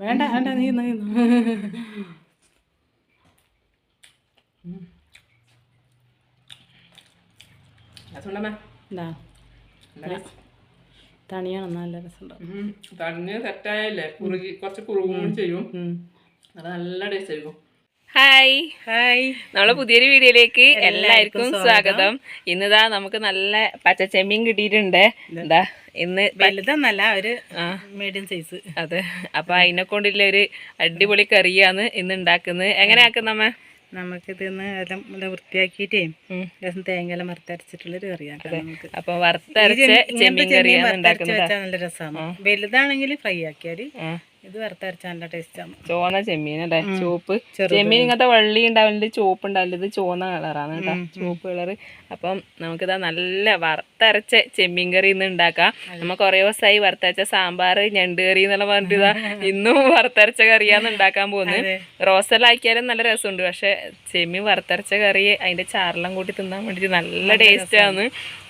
വേണ്ട വേണ്ട നീ നീ രസമുണ്ടമ്മേ എന്താ തണിയാണ് നല്ല രസമുണ്ടാവും തണിഞ്ഞ് സെറ്റായല്ലേ കുറുകി കുറച്ച് കുറുകും ചെയ്യും. അത് നല്ല ടേസ്റ്റ് ആയിരിക്കും. ഹായ്. ഹായ്. നമ്മളെ പുതിയൊരു വീഡിയോയിലേക്ക് എല്ലാവർക്കും സ്വാഗതം. ഇന്നിതാ നമുക്ക് നല്ല പച്ച ചെമ്മീൻ കിട്ടിയിട്ടുണ്ട് എന്താ ഇന്ന് വലുതെന്നല്ല ഒരു മീഡിയം സൈസ് അതെ. അപ്പൊ അതിനെ കൊണ്ടുള്ള ഒരു അടിപൊളി കറിയാണ് ഇന്ന് ഉണ്ടാക്കുന്നത്. എങ്ങനെയാക്കുന്ന ആക്കുന്നമ്മ നമുക്കിത് എല്ലാം നല്ല വൃത്തിയാക്കിയിട്ടേ ഉം. തേങ്ങ തേങ്ങയെല്ലാം വറുത്തരച്ചിട്ടുള്ളൊരു കറിയാണ് അപ്പൊ വറുത്തരച്ച ചെമ്മീൻ കറിയാണ് ഉണ്ടാക്കുന്നത്. നല്ല രസമാണ് വലുതാണെങ്കിൽ ഫ്രൈ ആക്കിയാൽ ആ. ഇത് വറുത്തരച്ചാൽ നല്ല ടേസ്റ്റാണ് ചുവന്ന ചെമ്മീൻ അല്ലേ? ചുവപ്പ്. ചെമ്മീൻ ഇങ്ങനത്തെ വള്ളി ഉണ്ടാവില്ല ചുവപ്പ് ഉണ്ടാവില്ല ഇത് ചുവന്ന കളറാണ് കേട്ടോ. ചുവപ്പ് കളറ് അപ്പം നമുക്കിതാ നല്ല വറുത്തരച്ച ചെമ്മീൻ കറി ഇന്ന് ഉണ്ടാക്കാം. നമ്മൾ കുറേ ദിവസമായി വറുത്തരച്ച സാമ്പാർ ഞണ്ട് കറി എന്നുള്ള പറഞ്ഞിട്ട് ഇന്നും വറുത്തരച്ച കറിയാന്ന് ഉണ്ടാക്കാൻ പോകുന്നത്. റോസലാക്കിയാലും നല്ല രസമുണ്ട്. പക്ഷെ ചെമ്മീൻ വറുത്തരച്ച കറി അതിന്റെ ചാറെല്ലാം കൂട്ടി തിന്നാൻ വേണ്ടിയിട്ട് നല്ല ടേസ്റ്റാണ്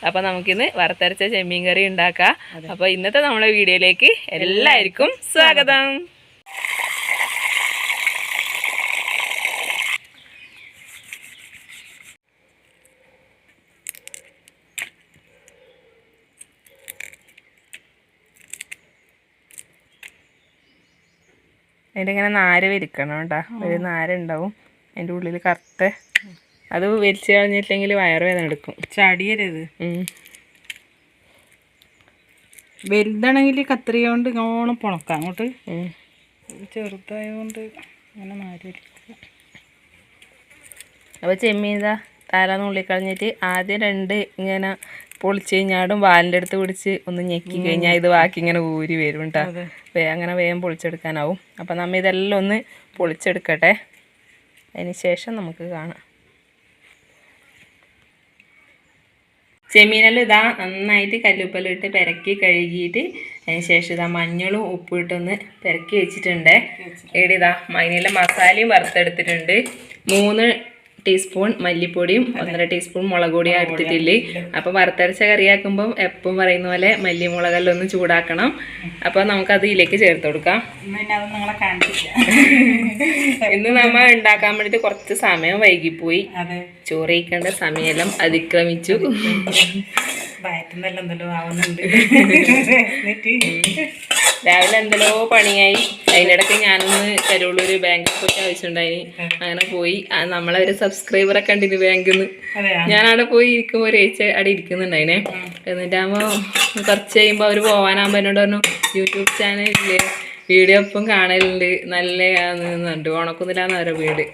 അപ്പൊ നമുക്കിന്ന് വറുത്തരച്ച ചെമ്മീൻ കറി ഉണ്ടാക്കാം. അപ്പൊ ഇന്നത്തെ നമ്മളെ വീഡിയോയിലേക്ക് എല്ലാവർക്കും സ്വാഗതം. അതിന്റെ ഇങ്ങനെ നാര് വലിക്കണം കേട്ടോ ഒരു നാരുണ്ടാവും. അതിന്റെ ഉള്ളിൽ കറുത്ത. അത് വലിച്ചു കളഞ്ഞിട്ടില്ലെങ്കിൽ വയറുവേദന എടുക്കും. ചടിയരുത്. വലുതാണെങ്കിൽ കത്രിക കൊണ്ട് ഇങ്ങോണം പുണക്കാം. അങ്ങോട്ട്. ചെറുതായതുകൊണ്ട് അങ്ങനെ വരിക്കും അപ്പോൾ ചെമ്മീൻ ഇതാ ഉള്ളിൽ ഉള്ളി കളഞ്ഞിട്ട് ആദ്യം രണ്ട് ഇങ്ങനെ പൊളിച്ച് കഴിഞ്ഞാടും വാലിന്റെ അടുത്ത് പിടിച്ച് ഒന്ന് ഞെക്കി കഴിഞ്ഞാൽ ഇത് ബാക്കി ഇങ്ങനെ ഊരി വരും കേട്ടോ വേ അങ്ങനെ വേഗം പൊളിച്ചെടുക്കാനാവും. അപ്പം നമ്മൾ ഇതെല്ലാം ഒന്ന് പൊളിച്ചെടുക്കട്ടെ. അതിന് ശേഷം നമുക്ക് കാണാം. ചെമ്മീനെല്ലാം ഇതാ നന്നായിട്ട് കല്ലുപ്പലിട്ട് ഇട്ട് പെരക്കി കഴുകിയിട്ട് അതിന് ശേഷം ഇതാ മഞ്ഞളും ഉപ്പും ഇട്ടൊന്ന് പെരക്കി വെച്ചിട്ടുണ്ട്. ഇവിടെ ഇതാ മൈനയിലെ മസാലയും വറുത്തെടുത്തിട്ടുണ്ട്. മൂന്ന് ടീസ്പൂൺ മല്ലിപ്പൊടിയും ഒന്നര ടീസ്പൂൺ മുളക് പൊടിയും എടുത്തിട്ടില്ലേ അപ്പൊ വറുത്തരച്ച കറിയാക്കുമ്പോൾ എപ്പം പറയുന്ന പോലെ മല്ലി മുളകെല്ലാം ഒന്ന് ചൂടാക്കണം. അപ്പം നമുക്കത് ഇതിലേക്ക് ചേർത്ത് കൊടുക്കാം. ഇന്ന് നമ്മൾ ഉണ്ടാക്കാൻ വേണ്ടിയിട്ട് കുറച്ച് സമയം വൈകിപ്പോയി. ചോറയിക്കേണ്ട സമയമെല്ലാം അതിക്രമിച്ചു. വയറ്റുന്നെല്ലാം എന്തെല്ലാം ആവുന്നുണ്ട്. രാവിലെ എന്തെല്ലോ പണിയായി. അതിനിടയ്ക്ക് ഞാനൊന്ന് കരുവള്ളൂര് ബാങ്കിൽ പോയിട്ട് ആവശ്യമുണ്ടായി അങ്ങനെ പോയി. നമ്മളെ ഒരു സബ്സ്ക്രൈബറെ കണ്ടിന് ബാങ്കിൽ നിന്ന് ഞാൻ അവിടെ പോയി ഇരിക്കുമ്പോൾ ഒരു ഏച്ച അവിടെ ഇരിക്കുന്നുണ്ടായിനെ. എന്നിട്ടാകുമ്പോൾ കുറച്ച് കഴിയുമ്പോൾ അവർ പോവാനാകുമ്പോൾ എന്നോട് പറഞ്ഞു യൂട്യൂബ് ചാനലിൽ വീഡിയോ ഒപ്പം കാണലുണ്ട്. നല്ലതാന്ന് ഉണക്കുന്നില്ലാന്ന് അവരുടെ വീട്.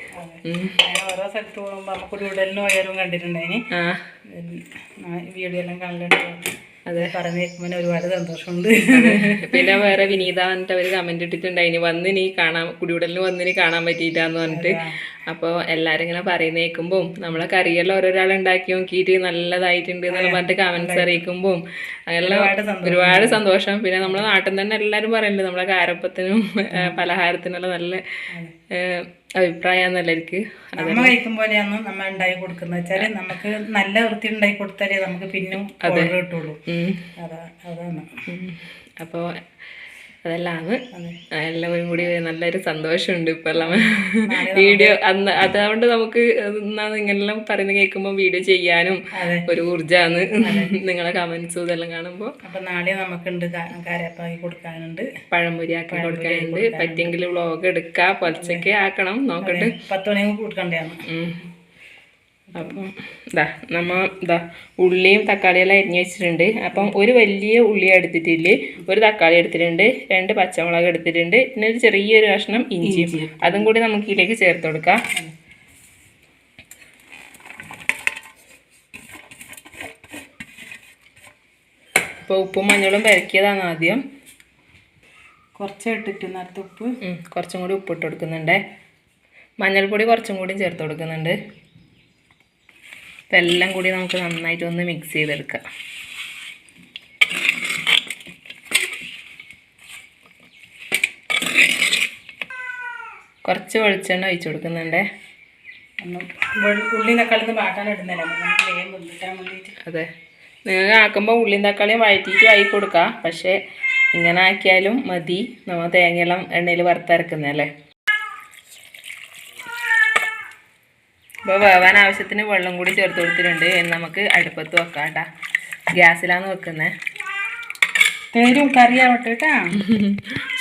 ഓരോ സ്ഥലത്ത് പോകുമ്പോൾ നമുക്ക് ഉടലിന് ഉയരും കണ്ടിട്ടുണ്ടായിന്. വീഡിയോ എല്ലാം കാണലുണ്ട്. അതെ. പറഞ്ഞു കേൾക്കുമ്പോൾ ഒരുപാട് സന്തോഷമുണ്ട്. പിന്നെ വേറെ വിനീത പറഞ്ഞിട്ട് അവർ കമന്റ് ഇട്ടിട്ടുണ്ടായിന് വന്ന് നീ കാണാൻ കുടിയുടലിന് വന്ന് നീ കാണാൻ പറ്റിയിട്ടാന്ന് പറഞ്ഞിട്ട്. അപ്പോൾ എല്ലാരും ഇങ്ങനെ പറയുന്ന കേൾക്കുമ്പോൾ നമ്മളെ കറിയെല്ലാം ഓരോരാൾ ഉണ്ടാക്കി നോക്കിയിട്ട് നല്ലതായിട്ടുണ്ട് എന്നൊക്കെ പറഞ്ഞിട്ട് കമന്റ്സ് അറിയിക്കുമ്പോൾ അങ്ങനെ ഒരുപാട് സന്തോഷം. പിന്നെ നമ്മളെ നാട്ടിൽ തന്നെ എല്ലാരും പറയുന്നുണ്ട്. നമ്മളെ കാരപ്പത്തിനും പലഹാരത്തിനും പലഹാരത്തിനെല്ലാം നല്ല അഭിപ്രായം കഴിക്കും പോലെയാണ് നമ്മൾ ഉണ്ടാക്കി കൊടുക്കുന്നത്. വെച്ചാൽ നമുക്ക് നല്ല വൃത്തി ഉണ്ടാക്കി കൊടുത്താലേ നമുക്ക് പിന്നും കിട്ടുള്ളൂ അതാ അതാണ്. അപ്പോൾ അതെല്ലാമാണ്. എല്ലാവരും കൂടി നല്ലൊരു സന്തോഷമുണ്ട് ഇപ്പം എല്ലാം വീഡിയോ അന്ന് അതുകൊണ്ട് നമുക്ക് ഇങ്ങനെല്ലാം പറയുന്നത് കേൾക്കുമ്പോൾ വീഡിയോ ചെയ്യാനും. ഒരു ഊർജമാണ് നിങ്ങളെ കമന്റ്സും ഇതെല്ലാം കാണുമ്പോൾ അപ്പൊ നാളെ നമുക്കുണ്ട് കാരപ്പാക്കി കൊടുക്കാനുണ്ട്. പഴംപൊരി ആക്കി കൊടുക്കാനുണ്ട്. പറ്റിയെങ്കിൽ വ്ളോഗ് എടുക്കാം. പൊലച്ചൊക്കെ ആക്കണം. നോക്കട്ടെ. പത്ത് മണി കൊടുക്കണ്ടാണ് ഉം. അപ്പം ഇതാ നമ്മൾ ഇതാ ഉള്ളിയും തക്കാളിയെല്ലാം അരിഞ്ഞ് വെച്ചിട്ടുണ്ട്. അപ്പം ഒരു വലിയ ഉള്ളി എടുത്തിട്ടില്ല? ഒരു തക്കാളി എടുത്തിട്ടുണ്ട് രണ്ട് പച്ചമുളക് എടുത്തിട്ടുണ്ട് പിന്നെ ഒരു ചെറിയൊരു കഷ്ണം ഇഞ്ചി അതും കൂടി നമുക്ക് ഇതിലേക്ക് ചേർത്ത് കൊടുക്കാം. ഇപ്പോൾ ഉപ്പും മഞ്ഞളും പെരക്കിയതാണ് ആദ്യം. കുറച്ച് ഇട്ടിട്ട് നേരത്തെ ഉപ്പ്. കുറച്ചും കൂടി ഉപ്പിട്ട് കൊടുക്കുന്നുണ്ട്. മഞ്ഞൾപ്പൊടി കുറച്ചും കൂടി ചേർത്ത് കൊടുക്കുന്നുണ്ട്. ഇപ്പം എല്ലാം കൂടി നമുക്ക് നന്നായിട്ട് ഒന്ന് മിക്സ് ചെയ്തെടുക്കാം. കുറച്ച് വെളിച്ചെണ്ണ ഒഴിച്ചു കൊടുക്കുന്നുണ്ട്. ഒന്നും വെള്- ഉള്ളി തക്കാളി അതെ. നിങ്ങൾ ആക്കുമ്പോൾ ഉള്ളിയും തക്കാളിയും വഴറ്റിയിട്ട് ആയി കൊടുക്കാം. പക്ഷേ ഇങ്ങനെ ആക്കിയാലും മതി. നമ്മൾ തേങ്ങയെല്ലാം എണ്ണയിൽ വറുത്തരക്കുന്നല്ലേ ഇപ്പോൾ വേവാൻ ആവശ്യത്തിന് വെള്ളം കൂടി ചേർത്ത് കൊടുത്തിട്ടുണ്ട്. എന്ന് നമുക്ക് അടുപ്പത്ത് വെക്കാം കേട്ടാ. ഗ്യാസിലാണ് വെക്കുന്നത് തേരും കറിയാവട്ടെ കേട്ടാ.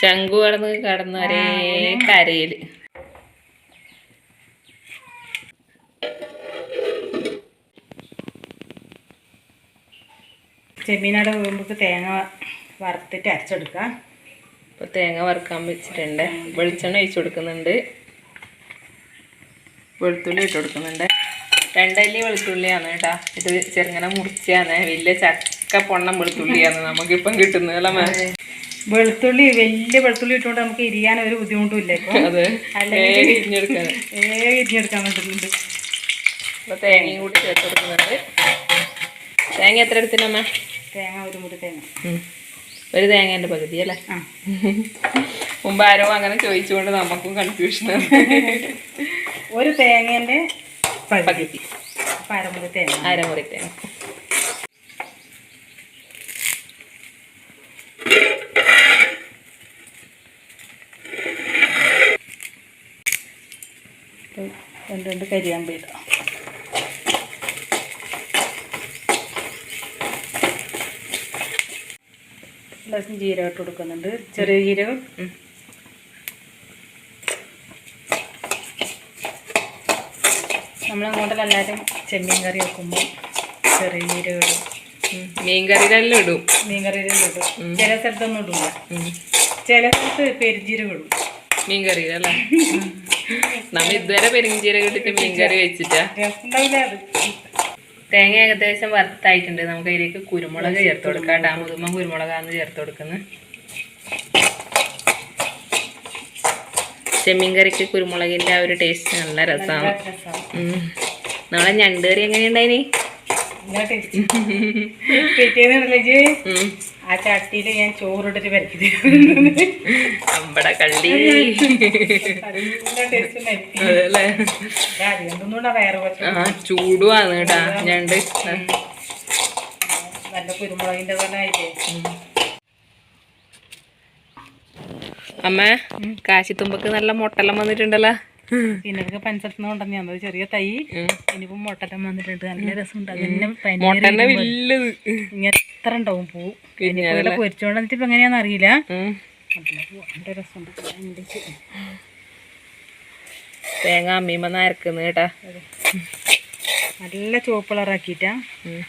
ശംഖു കടന്ന് കടന്നൊരേ കരയിൽ ചെമ്മീനട വീമ്പുക്ക് തേങ്ങ വറുത്തിട്ട് അരച്ചെടുക്കാം. ഇപ്പോൾ തേങ്ങ വറുക്കാൻ വെച്ചിട്ടുണ്ട്. വെളിച്ചെണ്ണ ഒഴിച്ചു കൊടുക്കുന്നുണ്ട്. വെളുത്തുള്ളി ഇട്ട് കൊടുക്കുന്നുണ്ട്. രണ്ടല്ലി വെളുത്തുള്ളിയാണ് കേട്ടോ. ഇത് ചെറുങ്ങനെ മുറിച്ചാണ്. വലിയ ചക്ക പൊണ്ണം വെളുത്തുള്ളിയാണ് നമുക്കിപ്പം കിട്ടുന്നത് അല്ല വെളുത്തുള്ളി വലിയ വെളുത്തുള്ളി ഇട്ടുകൊണ്ട് നമുക്ക് ഇരിയാൻ ഒരു ബുദ്ധിമുട്ടും ഇല്ല അല്ലെങ്കിൽ- ഇരിഞ്ഞെടുക്കാൻ. പറ്റുന്നുണ്ട്. അപ്പോൾ തേങ്ങയും കൂടി ചേർത്ത് കൊടുക്കുന്നുണ്ട്. തേങ്ങ എത്ര എടുത്തിനമ്മ തേങ്ങ ഒരു മുറി തേങ്ങ. ഒരു തേങ്ങേന്റെ പകുതി അല്ലേ? മുമ്പ് ആരോ അങ്ങനെ ചോദിച്ചുകൊണ്ട് നമുക്കും കൺഫ്യൂഷനാണ് ഒരു തേങ്ങേന്റെ പകുതി. അരമുറി തേങ്ങ. അരമുറി തേങ്ങ. രണ്ട് രണ്ട് കരിയാമ്പ് ഇടാം. ലേശം ജീരകം ഇട്ട് കൊടുക്കുന്നുണ്ട്. ചെറിയ ജീരകം. ഉം. നമ്മളങ്ങോട്ടെല്ലാം എല്ലാവരും ചെമ്മീൻ കറി വെക്കുമ്പോൾ ചെറിയ ജീരകം ഇടും മീൻ മീൻകറിയിലെല്ലാം ഇടും. മീൻ കറിയിലും ഇടും ചില സ്ഥലത്തൊന്നും ഇടില്ല. ചില സ്ഥലത്ത് പെരുജീരകം ഇടും. മീൻകറിയിലല്ലേ? നമ്മൾ ഇതുവരെ പെരുഞ്ചീരകം ഇട്ടിട്ട് മീൻകറി വെച്ചിട്ടാ. രസം തേങ്ങ ഏകദേശം വറുത്തായിട്ടുണ്ട്. നമുക്ക് അതിലേക്ക് കുരുമുളക് ചേർത്ത് കൊടുക്കാം. ഡാമുതുമ്പം മുതുമ കുരുമുളകാന്ന് ചേർത്ത് കൊടുക്കുന്നത്. ചെമ്മീൻ കറിക്ക് കുരുമുളകിന്റെ ആ ഒരു ടേസ്റ്റ് നല്ല രസമാണ് നമ്മളെ ഞണ്ട് കറി എങ്ങനെയുണ്ടായിനി. ആ ചട്ടിയിൽ ഞാൻ ചോറിട്ടിട്ട് വരക്കി അമ്പട കള്ളി. ആ ചൂടുവാണ് കേട്ടാ ഞണ്ട്. നല്ല കുരുമുളകിന്റെ തന്നെ ആയിട്ടേ അമ്മ കാശിത്തുമ്പക്ക് നല്ല മുട്ടെല്ലാം വന്നിട്ടുണ്ടല്ലോ. പിന്നെ പഞ്ചസത്തിന് കൊണ്ടുവന്ന് അത് ചെറിയ തൈ. ഇനിയിപ്പോ മുട്ടെല്ലാം വന്നിട്ടുണ്ട്. നല്ല രസമുണ്ട്. അതിനെ മുട്ടെന്നെ വലുത്. ഇങ്ങനെ എത്ര ഉണ്ടാവും? പൂ. പിന്നെ പൊരിച്ചോണ്ട് വന്നിട്ട് ഇപ്പൊ എങ്ങനെയാന്ന് അറിയില്ല. നല്ല രസമുണ്ട്. അതിന്റെ തേങ്ങ അമ്മീമ്മ നരക്കുന്നു കേട്ടാ. നല്ല ചുവപ്പ് കളറാക്കിയിട്ടാ. ഉം.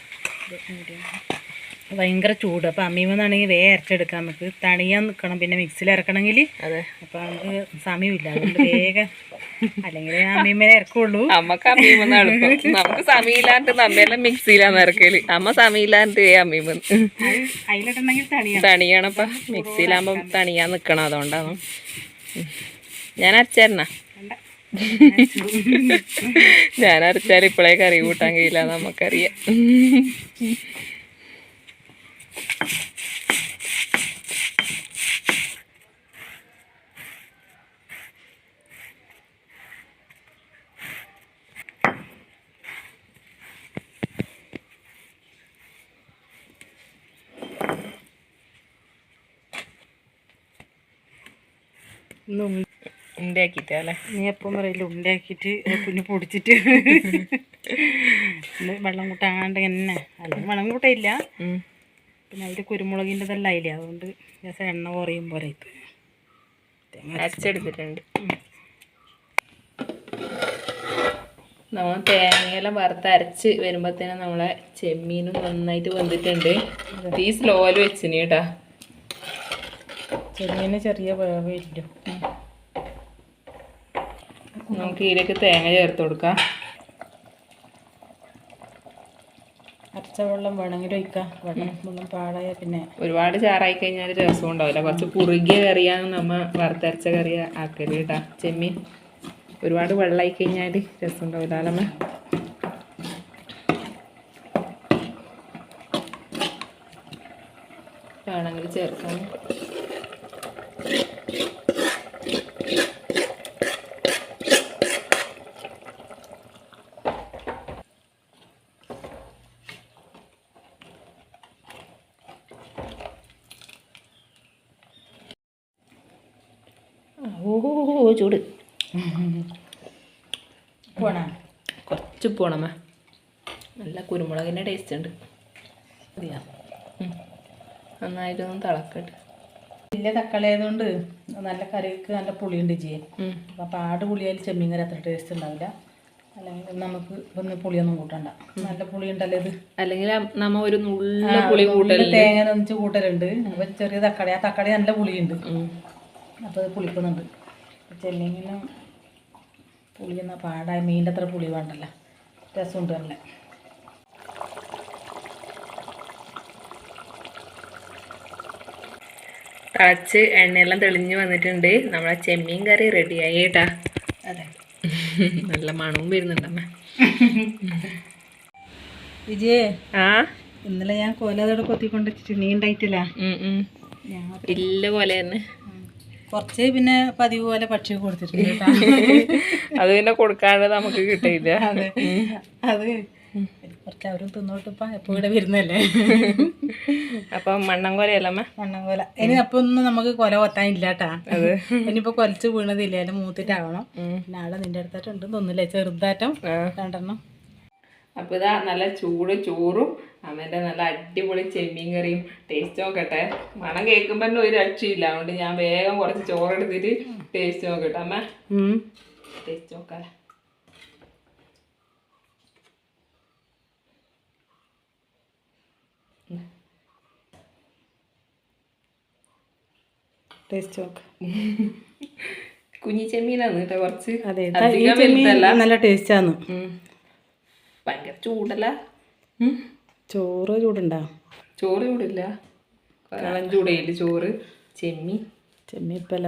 ഭയങ്കര ചൂട്. അപ്പൊ അമ്മീമെന്നാണെങ്കിൽ വേ അരച്ചെടുക്കാം. നമുക്ക് തണിയാൻ നിൽക്കണം പിന്നെ മിക്സിയിൽ ഇറക്കണമെങ്കിൽ അതെ. അപ്പം നമുക്ക് സമയമില്ല. അതുകൊണ്ട് വേഗം അല്ലെങ്കിൽ അമ്മീമ്മേനെ ഇറക്കുള്ളൂ അമ്മയ്ക്ക് നമുക്ക് സമയമില്ലാണ്ട് നമ്മയെല്ലാം മിക്സിയിലാന്ന് ഇറക്കൽ അമ്മ സമയമില്ലാണ്ട് അമ്മീമെന്ന് അത് അതിലിട്ടുണ്ടെങ്കിൽ തണിയാം തണിയാണപ്പ മിക്സിയിലാകുമ്പം തണിയാൻ നിക്കണം അതുകൊണ്ടാണ്. ഞാൻ അരച്ചേരണ. ഞാൻ അരച്ചാൽ ഇപ്പോഴേ കറി കൂട്ടാൻ കഴിയില്ല. നമുക്കറിയാം. ഉള്ളി ഉണ്ടാക്കിട്ടല്ലേ നീ എപ്പം പറയില്ല ഉണ്ടാക്കിട്ട് പിന്നെ പൊടിച്ചിട്ട്. വെള്ളം കൂട്ടാണ്ട് തന്നെ. അല്ലെങ്കിൽ വെള്ളം കൂട്ടയില്ല പിന്നെ അതിൽ കുരുമുളകിന്റെതെല്ലാം അതിലേ അതുകൊണ്ട് ജസ്റ്റ് എണ്ണ കുറയും പോലെ ഇത്. അരച്ചെടുത്തിട്ടുണ്ട് നമ്മൾ തേങ്ങയെല്ലാം വറുത്ത് അരച്ച് വരുമ്പോഴത്തേനും നമ്മളെ ചെമ്മീനും നന്നായിട്ട് വന്നിട്ടുണ്ട് തീ സ്ലോയിൽ വെച്ചിന് കേട്ടാ. ചെമ്മീന് ചെറിയ വേവേ ഇല്ല നമുക്ക് ഇതിലേക്ക് തേങ്ങ ചേർത്ത് കൊടുക്കാം. അരച്ച വെള്ളം വേണമെങ്കിൽ ഒഴിക്കാം. വെള്ളം വെള്ളം പാടായ പിന്നെ ഒരുപാട് ചാറായി കഴിഞ്ഞാൽ രസം ഉണ്ടാവില്ല. കുറച്ച് കുറുകിയ കറിയാണ് നമ്മൾ വറുത്തരച്ച കറി ആക്കൽ കേട്ടാ. ചെമ്മീൻ ഒരുപാട് വെള്ളമായി കഴിഞ്ഞാൽ രസം ഉണ്ടാവില്ല അല്ലമ്മ വേണമെങ്കിൽ ചേർക്കാം. ചൂട്. പോണാ? കുറച്ച് പോണമ്മ നല്ല കുരുമുളകിന്റെ ടേസ്റ്റ് ഉണ്ട്. നന്നായിട്ടൊന്നും തിളക്കട്ടെ. വലിയ തക്കാളി ആയതുകൊണ്ട് നല്ല കറിക്ക് നല്ല പുളിയുണ്ട് ചെയ്യേ ഉം. അപ്പം പാട് പുളിയായാലും ചെമ്മീൻ കറി അത്ര ടേസ്റ്റ് ഉണ്ടാവില്ല. അല്ലെങ്കിൽ നമുക്ക് ഒന്ന് പുളിയൊന്നും കൂട്ടണ്ട. നല്ല പുളി ഉണ്ടല്ലോ ഇത്. അല്ലെങ്കിൽ നമ്മ ഒരു നുള്ള പുളി തേങ്ങ നനച്ച് കൂട്ടലുണ്ട്. അപ്പം ചെറിയ തക്കാളി ആ തക്കാളി നല്ല പുളിയുണ്ട്. അപ്പം അപ്പോൾ അത് പുളിക്കുന്നുണ്ട്. ചെമ്മീനും പുളി പാടായി മീനിന്റെ അത്ര പുളി വേണ്ടല്ലോ. രസമുണ്ട് നല്ല. തിളച്ച് എണ്ണയെല്ലാം തെളിഞ്ഞു വന്നിട്ടുണ്ട്. നമ്മളെ ചെമ്മീൻ കറി റെഡിയായി കേട്ടാ. അതെ. നല്ല മണവും വരുന്നുണ്ടമ്മ വിജയേ ആ? ഇന്നലെ ഞാൻ കൊലതോടെ കൊത്തിക്കൊണ്ട് കൊത്തിക്കൊണ്ടിട്ട് നീണ്ടായിട്ടില്ല. ഇല്ല പോലെ തന്നെ കുറച്ച് പിന്നെ പതിവ് പോലെ പക്ഷി കൊടുത്തിട്ടുണ്ട് അത് പിന്നെ കൊടുക്കാണ്ട് നമുക്ക് കിട്ടിയില്ല. അതെ. അത് കുറച്ച് അവരും തിന്നോട്ടിപ്പ എപ്പോ ഇവിടെ വരുന്നല്ലേ? അപ്പൊ മണ്ണം കൊലയല്ലമ്മ മണ്ണം കൊല. ഇനി അപ്പൊ ഒന്നും നമുക്ക് കൊല കൊത്താനില്ല ഇല്ലാട്ടാ ഇനിയിപ്പോ കൊലച്ച് വീണതില്ല മൂത്തിട്ടാവണം. പിന്നെ ആടെ നിന്റെ അടുത്തായിട്ടുണ്ട് തോന്നില്ലേ? ചെറുതാറ്റം രണ്ടെണ്ണം. അപ്പൊ ഇതാ നല്ല ചൂട് ചോറും അമ്മേന്റെ നല്ല അടിപൊളി ചെമ്മീൻ കറിയും. ടേസ്റ്റ് നോക്കട്ടെ. മണം കേൾക്കുമ്പോ തന്നെ ഒരു രക്ഷയില്ല. അതുകൊണ്ട് ഞാൻ വേഗം കുറച്ച് ചോറ് എടുത്തിട്ട് ടേസ്റ്റ് നോക്കട്ടെ. അമ്മ ടേസ്റ്റ് നോക്കാം ടേസ്റ്റ് നോക്ക്. കുഞ്ഞി ചെമ്മീനാണ് കേട്ടോ കുറച്ച്. അതെ നല്ല ടേസ്റ്റ് ഉം. ഭയങ്കര ചൂടല്ല. ചോറ് ചൂടുണ്ടോ? ചോറ് ചൂടില്ല. കളം ചൂടയില്ല ചോറ് ചെമ്മി. ചെമ്മി ഇപ്പം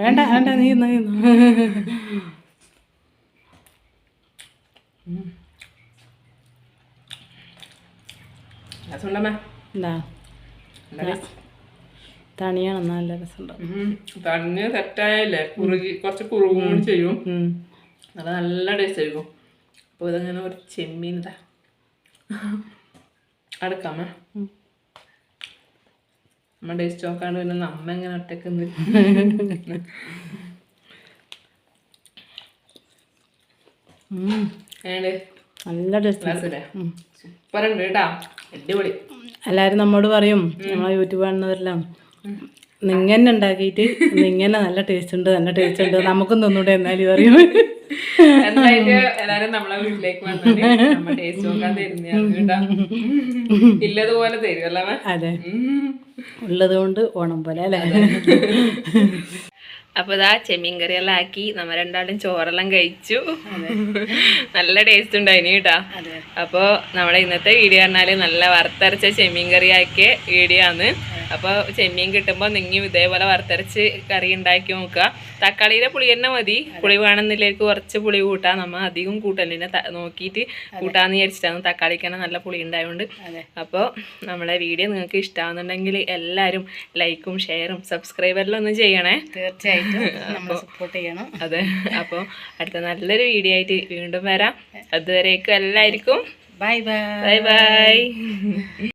വേണ്ട വേണ്ട നീ നീ തണിയാണ് നല്ല രസമുണ്ടാവും തണിഞ്ഞ് തെറ്റായല്ലേ? കുറുകി കുറച്ച് കുറുകും ചെയ്യും. നല്ല നല്ല ടേസ്റ്റ് ആയിരിക്കും. അപ്പോൾ ഇതങ്ങനെ ഒരു ചെമ്മീൻ ഇതാ. നമ്മൾ അമ്മ ടേസ്റ്റ് നോക്കാണ്ട് പിന്നെ നമ്മ എങ്ങനെ ഒറ്റയ്ക്ക് എല്ലാരും ഉം. ഏണ്ട് നല്ല ടേസ്റ്റ് രസമില്ലേ സൂപ്പർ ഉണ്ട് കേട്ടാ. അടിപൊളി. എല്ലാവരും നമ്മോട് പറയും നമ്മളെ യൂട്യൂബ് കാണുന്നവരെല്ലാം നിങ്ങനെ ഉണ്ടാക്കിയിട്ട് നിങ്ങനെ നല്ല ടേസ്റ്റ് ഉണ്ട് നല്ല ടേസ്റ്റ് ഉണ്ട്. നമുക്കും തിന്നൂടെ എന്നാലും പറയും. എന്തായാലും എല്ലാരും നമ്മളെ വീട്ടിലേക്ക് വന്നിട്ട് നമ്മ ടേസ്റ്റ് നോക്കാൻ കേട്ടാ. ഇല്ലതുപോലെ തരും അല്ലേ? അതെ. ഉള്ളത് കൊണ്ട് ഓണം പോലെ അല്ലേ? അപ്പോൾ ഇതാ ചെമ്മീൻ കറിയെല്ലാം ആക്കി നമ്മ രണ്ടാളും ചോറെല്ലാം കഴിച്ചു. നല്ല ടേസ്റ്റ് ഉണ്ടായിന് കേട്ടാ. അപ്പോൾ നമ്മളെ ഇന്നത്തെ വീഡിയോ പറഞ്ഞാൽ നല്ല വറുത്തരച്ച ചെമ്മീൻ കറി ആക്കിയ വീഡിയോ ആണ്. അപ്പോൾ ചെമ്മീൻ കിട്ടുമ്പോൾ നിങ്ങി ഇതേപോലെ വറുത്തരച്ച് കറി ഉണ്ടാക്കി നോക്കുക. തക്കാളിയിലെ പുളി തന്നെ മതി. പുളി വേണമെന്നില്ലേക്ക് കുറച്ച് പുളി കൂട്ടാം. നമ്മ അധികം കൂട്ടലിനെ നോക്കിയിട്ട് കൂട്ടാന്ന് വിചാരിച്ചിട്ടാണ് തക്കാളിക്ക് തന്നെ നല്ല പുളി ഉണ്ടായതുകൊണ്ട് അപ്പോൾ നമ്മളെ വീഡിയോ നിങ്ങൾക്ക് ഇഷ്ടമാകുന്നുണ്ടെങ്കിൽ എല്ലാവരും ലൈക്കും ഷെയറും സബ്സ്ക്രൈബെല്ലാം ഒന്ന് ചെയ്യണേ. തീർച്ചയായിട്ടും നമ്മൾ സപ്പോർട്ട് ചെയ്യണം. അതെ. അപ്പോൾ അടുത്ത നല്ലൊരു വീഡിയോ ആയിട്ട് വീണ്ടും വരാം. അതുവരേക്കും എല്ലാവർക്കും ബൈ ബൈ. Bye bye.